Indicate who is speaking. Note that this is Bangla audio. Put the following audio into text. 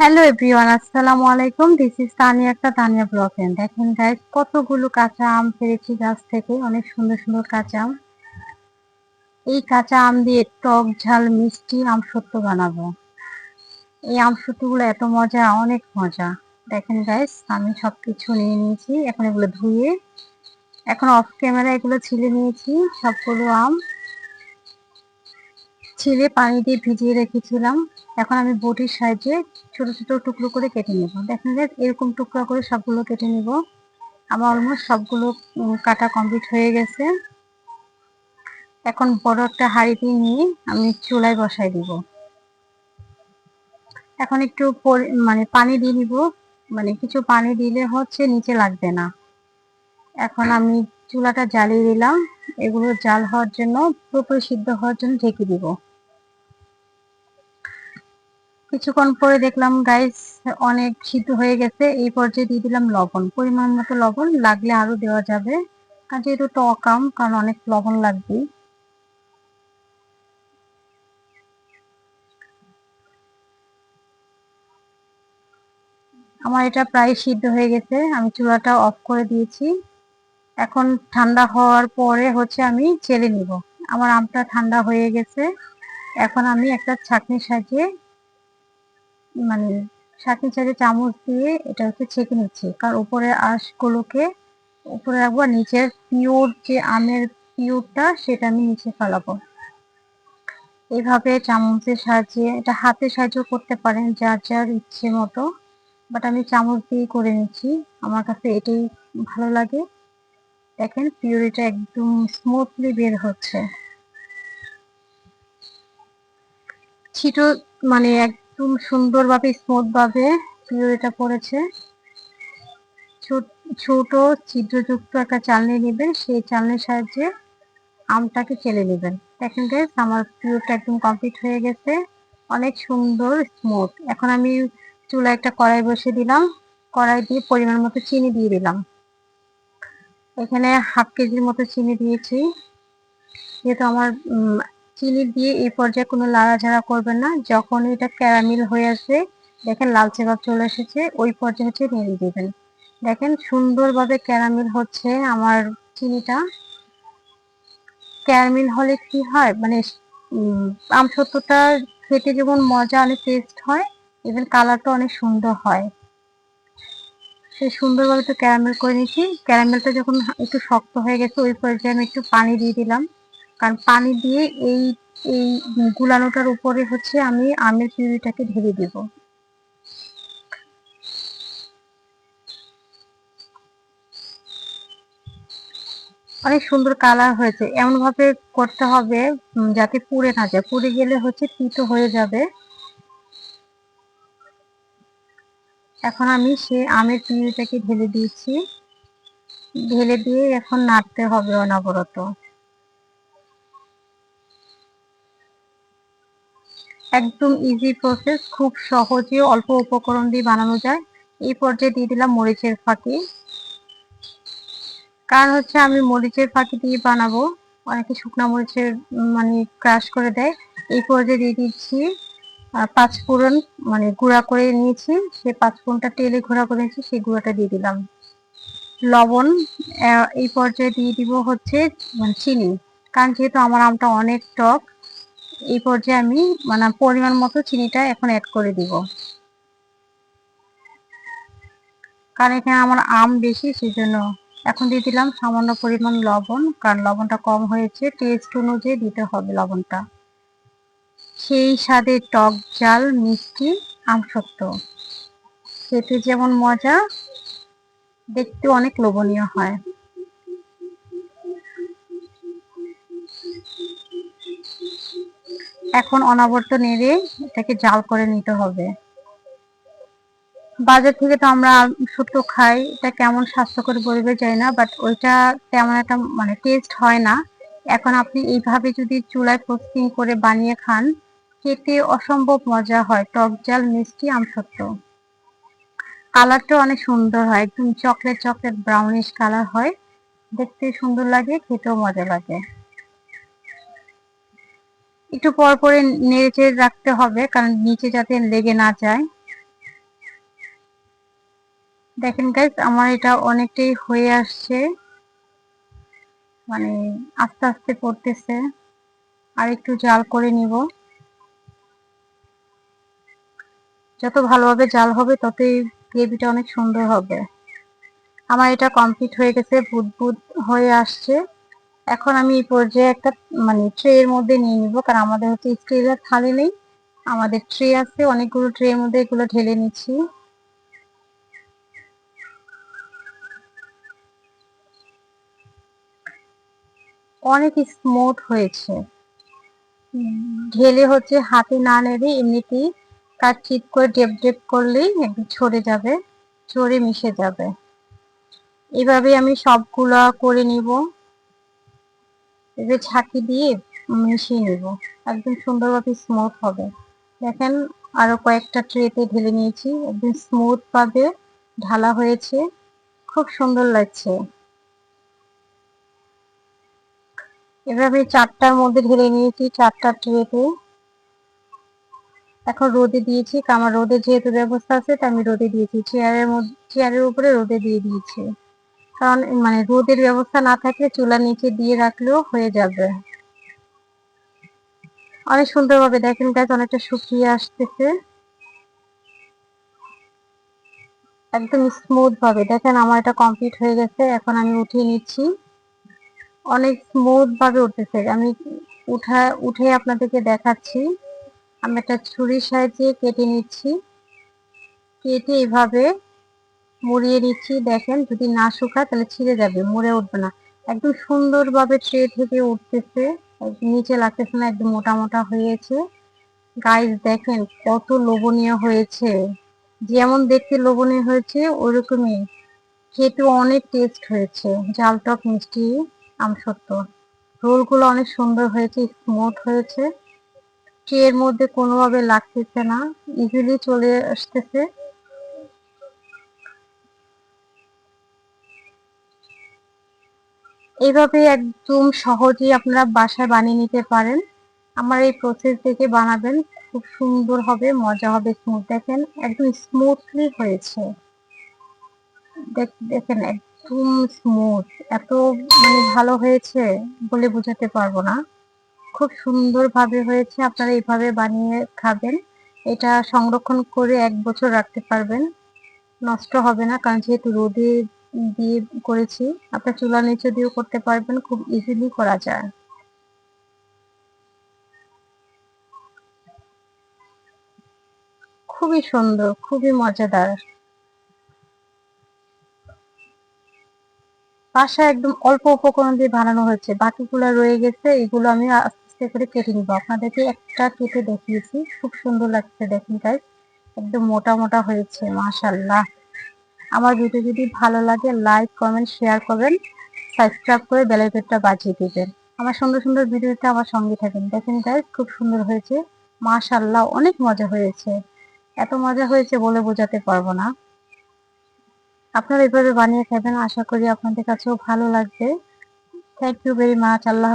Speaker 1: হ্যালো এভরিওয়ান আসসালামু আলাইকুম। দিস ইজ তানিয়া একটা তানিয়া ব্লগ দেখেন গাইস কতগুলো কাঁচা আম পেরেছি গাছ থেকে। অনেক সুন্দর সুন্দর কাঁচা আম। এই কাঁচা আম দিয়ে টক ঝাল, মিষ্টি আম সত্য বানাবো। এই আম সত্যগুলো এত মজা, অনেক মজা। দেখেন গাইস আমি সব কিছু নিয়ে নিয়েছি। এখন এগুলো ধুয়ে, এখন অফ ক্যামেরা এগুলো ছিলে নিয়েছি, সবগুলো আম। ছিলে পানি দিয়ে ভিজিয়ে রেখেছিলাম। এখন আমি বটির সাহায্যে ছোট ছোট টুকরো করে কেটে নেব। দেখেন যে এরকম টুকরো করে সবগুলো কেটে নেব। আমার অলমোস্ট সবগুলো কাটা কমপ্লিট হয়ে গেছে। এখন বড় একটা হাঁড়িতে নিয়ে আমি চুলায় বসাই দিব। এখন একটু মানে পানি দিয়ে নিব। মানে কিছু পানি দিলে হচ্ছে নিচে লাগবে না। এখন আমি চুলাটা জ্বালিয়ে দিলাম। এগুলো জাল হওয়ার জন্য পুরোপুরি সিদ্ধ হওয়ার জন্য ঢেকে দিব। কিছুক্ষণ পরে দেখলাম গাইস অনেক সিদ্ধ হয়ে গেছে। এই পর্যায়ে দিয়ে দিলাম লবণ। পরিমাণ মতো লবণ লাগলে আরও দেওয়া যাবে। আর যেহেতু টক আম, কারণ অনেক লবণ লাগবে আমার এটা প্রায় সিদ্ধ হয়ে গেছে। আমি চুলাটা অফ করে দিয়েছি। এখন ঠান্ডা হওয়ার পরে হচ্ছে আমি চেলে নিব। আমার আমটা ঠান্ডা হয়ে গেছে। এখন আমি একটা ছাঁকনির সাহায্যে মানে ছাঁকনি ছাড়ে চামচ দিয়ে এটা হচ্ছে ছেঁকে নিচ্ছি। কারণ উপরে আঁশগুলোকে উপরে রাখব আর নিচের পিওর যে আমের পিওরটা সেটা আমি নিচে ফেলাবো। এইভাবে চামচের সাহায্যে, এটা হাতে সাহায্য করতে পারেন যার যার ইচ্ছে মতো বাট আমি চামচ দিয়ে করে নিচ্ছি। আমার কাছে এটাই ভালো লাগে। দেখেন পিওরিটা একদম স্মুথলি বের হচ্ছে। ছিটো মানে এক একদম সুন্দরভাবে স্মুথ ভাবে পিউরিটা পড়েছে ছোট ছিদ্রযুক্ত একটা চালনি নেবেন, সেই চালনির সাহায্যে আমটাকে চেলে নেবেন। দেখেন গাইস আমার পিউরটা একদম কমপ্লিট হয়ে গেছে। অনেক সুন্দর স্মুথ এখন আমি চুলা একটা কড়াই বসে দিলাম। কড়াই দিয়ে পরিমাণ মতো চিনি দিয়ে দিলাম। এখানে হাফ কেজির মতো চিনি দিয়েছি। যেহেতু আমার চিনি দিয়ে এই পর্যায়ে কোনো লাড়াঝাড়া করবেন না। যখন এটা ক্যারামিল হয়ে আসবে দেখেন লালচে ভাব চলে এসেছে, ওই পর্যায়ে হচ্ছে নেড়ে দিবেন। দেখেন সুন্দরভাবে ক্যারামিল হচ্ছে আমার চিনিটা। ক্যারামিল হলে কি হয়? মানে আমসত্ত্বটা খেতে যেমন মজা অনেক টেস্ট হয় ইভেন কালারটা অনেক সুন্দর হয়। সে সুন্দরভাবে তো ক্যারামেল করে নিয়েছি। ক্যারামেলটা যখন একটু শক্ত হয়ে গেছে, ওই পর্যায়ে আমি একটু পানি দিয়ে দিলাম। কারণ পানি দিয়ে এই এই গুলানোটার উপরে হচ্ছে আমি আমের পিউরিটাকে ঢেলে দিব। অনেক সুন্দর কালার হয়েছে। এমন ভাবে করতে হবে যাতে পুড়ে না যায়। পুড়ে গেলে হচ্ছে তিতো হয়ে যাবে। এখন আমি সে আমের পিউরিটাকে ঢেলে দিয়েছি। ঢেলে দিয়ে এখন নাড়তে হবে অনবরত। একদম ইজি প্রসেস খুব সহজে অল্প উপকরণ দিয়ে বানানো যায়। এই পর্যায়ে দিয়ে দিলাম মরিচের ফাঁকি। কারণ হচ্ছে আমি মরিচের ফাঁকি দিয়ে বানাবো, অনেকে শুকনো মরিচের মানে ক্রাশ করে দেয়। এই পর্যায়ে দিয়ে দিচ্ছি পাঁচ ফোড়ন মানে গুঁড়া করে নিয়েছি। সে পাঁচ ফোড়নটা তেলে ঘোরা করে নিয়েছি, সেই গুঁড়াটা দিয়ে দিলাম। লবণ এই পর্যায়ে দিয়ে দিব হচ্ছে মানে চিনি। কারণ যেহেতু আমার আমটা অনেক টক এই পর্যায়ে আমি মানে পরিমাণ মতো চিনিটা এখন অ্যাড করে দিব। কারণ এখানে আমার আম বেশি, সেজন্য এখন দিয়ে দিলাম সামান্য পরিমাণ লবণ, কারণ লবণটা কম হয়েছে। টেস্ট অনুযায়ী দিতে হবে লবণটা। সেই স্বাদে টক জাল, মিষ্টি, আম সত্য। খেতে যেমন মজা, দেখতে অনেক লোভনীয় হয়। এখন অনাবর্ত নেড়ে এটাকে জাল করে নিতে হবে। বাজার থেকে তো আমরা শুক্ত খাই, এটা কেমন স্বাস্থ্যকর বলবে যাই না বাট ওইটা তেমন একটা মানে টেস্ট হয় না। এখন আপনি এইভাবে যদি চুলায় প্রস্তুত করে বানিয়ে খান, খেতে অসম্ভব মজা হয়, টক জাল, মিষ্টি আমসত্ব কালারটা অনেক সুন্দর হয়, একদম চকলেট চকলেট ব্রাউনিশ কালার হয়। দেখতে সুন্দর লাগে, খেতেও মজা লাগে। একটু পর পরে নেড়ে রাখতে হবে, কারণ নিচে যাতে লেগে না যায়। দেখেন গাইজ আমার এটা অনেকটাই হয়ে আসছে। মানে আস্তে আস্তে পড়তেছে। আর একটু জাল করে নিব। যত ভালোভাবে জাল হবে, ততই গ্রেভিটা অনেক সুন্দর হবে। আমার এটা কমপ্লিট হয়ে গেছে, বুদবুদ হয়ে আসছে। এখন আমি এই পর্যায়ে একটা মানে ট্রে এর মধ্যে নিয়ে নিব, কারণ আমাদের হচ্ছে স্টিলের থালি নেই। আমাদের ট্রে আছে, অনেকগুলো ট্রে এর মধ্যে এগুলো ঢেলে নিচ্ছি। অনেক স্মুথ হয়েছে। ঢেলে হচ্ছে হাতে না নেড়ে এমনিতেই কাজ চিট করে ডেপ ডেপ করলেই ছড়ে যাবে, ছড়ে মিশে যাবে। এভাবে আমি সবগুলা করে নিব। এবার ছাঁকি দিয়ে মিশিয়ে নিব। একদম সুন্দরভাবে স্মুথ হবে। দেখেন, আরও কয়েকটা ট্রেতে ঢেলে নিয়েছি। একদম স্মুথ ভাবে ঢালা হয়েছে। খুব সুন্দর লাগছে। এভাবে চারটার মধ্যে ঢেলে নিয়েছি, চারটা ট্রেতে এখন রোদে দিয়েছি। আমার রোদে যেহেতু ব্যবস্থা আছে তাই আমি রোদে দিয়েছি। চেয়ারের মধ্যে চেয়ারের উপরে রোদে দিয়ে দিয়েছি। কারণ মানে রোদের ব্যবস্থা না থাকলে চুলার নিচে দিয়ে রাখলেও হয়ে যাবে। অনেক সুন্দরভাবে দেখেন গাছ অনেকটা শুকিয়ে আসতেছে। একদম স্মুথ ভাবে। দেখেন আমার এটা কমপ্লিট হয়ে গেছে, এখন আমি উঠিয়ে নিচ্ছি। অনেক স্মুথ ভাবে উঠতেছে। আমি উঠা, উঠে আপনাদেরকে দেখাচ্ছি। আমি একটা ছুরির সাহায্যে কেটে নিচ্ছি। কেটে এইভাবে মুড়িয়ে নিচ্ছি, দেখেন যদি না শুকায় তাহলে ছিঁড়ে যাবে, মুড়ে উঠবে না। একদম সুন্দরভাবে ট্রে থেকে উঠতেছে নিচে লাগতেছে না, একদম মোটা মোটা হয়েছে। গাইস দেখেন কত লোভনীয় হয়েছে। যেমন দেখতে লোভনীয় হয়েছে, ওরকমই। খেতে অনেক টেস্ট হয়েছে। জাল টক মিষ্টি আমসত্ব রোলগুলো অনেক সুন্দর হয়েছে স্মুথ হয়েছে। ট্রের মধ্যে কোনোভাবে লাগতেছে না। ইজিলি চলে আসতেছে। এইভাবে একদম সহজেই আপনারা বাসায় বানিয়ে নিতে পারেন। আমার এই প্রসেস দেখে বানাবেন, খুব সুন্দর হবে, মজা হবে স্মুথ দেখেন, একদম স্মুথলি হয়েছে। দেখেন, একদম স্মুথ এত মানে ভালো হয়েছে বলে বোঝাতে পারব না। খুব সুন্দর ভাবে হয়েছে, আপনারা এইভাবে বানিয়ে খাবেন। এটা সংরক্ষণ করে এক বছর রাখতে পারবেন। নষ্ট হবে না, কারণ যেহেতু রোদে দিয়ে করেছি। আপনার চুলা নিচে দিয়েও করতে পারবেন, খুব ইজিলি করা যায়। খুবই সুন্দর, খুবই মজাদার। বাসায় একদম অল্প উপকরণ দিয়ে বানানো হয়েছে। বাকিগুলো রয়ে গেছে, এগুলো আমি আস্তে আস্তে করে কেটে নিব। আপনাদেরকে একটা কেটে দেখিয়েছি, খুব সুন্দর লাগছে দেখুন তাই একদম মোটা মোটা হয়েছে মাশাল্লাহ আমার ভিডিও যদি ভালো লাগে লাইক কমেন্ট শেয়ার করবেন সাবস্ক্রাইব করে বেলাইকনটা বাজিয়ে দিবেন। আমার সুন্দর সুন্দর ভিডিওটা আমার সঙ্গে থাকেন। দেখেন গাইজ খুব সুন্দর হয়েছে। মাশাল্লাহ অনেক মজা হয়েছে। এত মজা হয়েছে বলে বোঝাতে পারব না। আপনারা এভাবে বানিয়ে খাবেন, আশা করি আপনাদের কাছেও ভালো লাগবে। Thank you very much Allah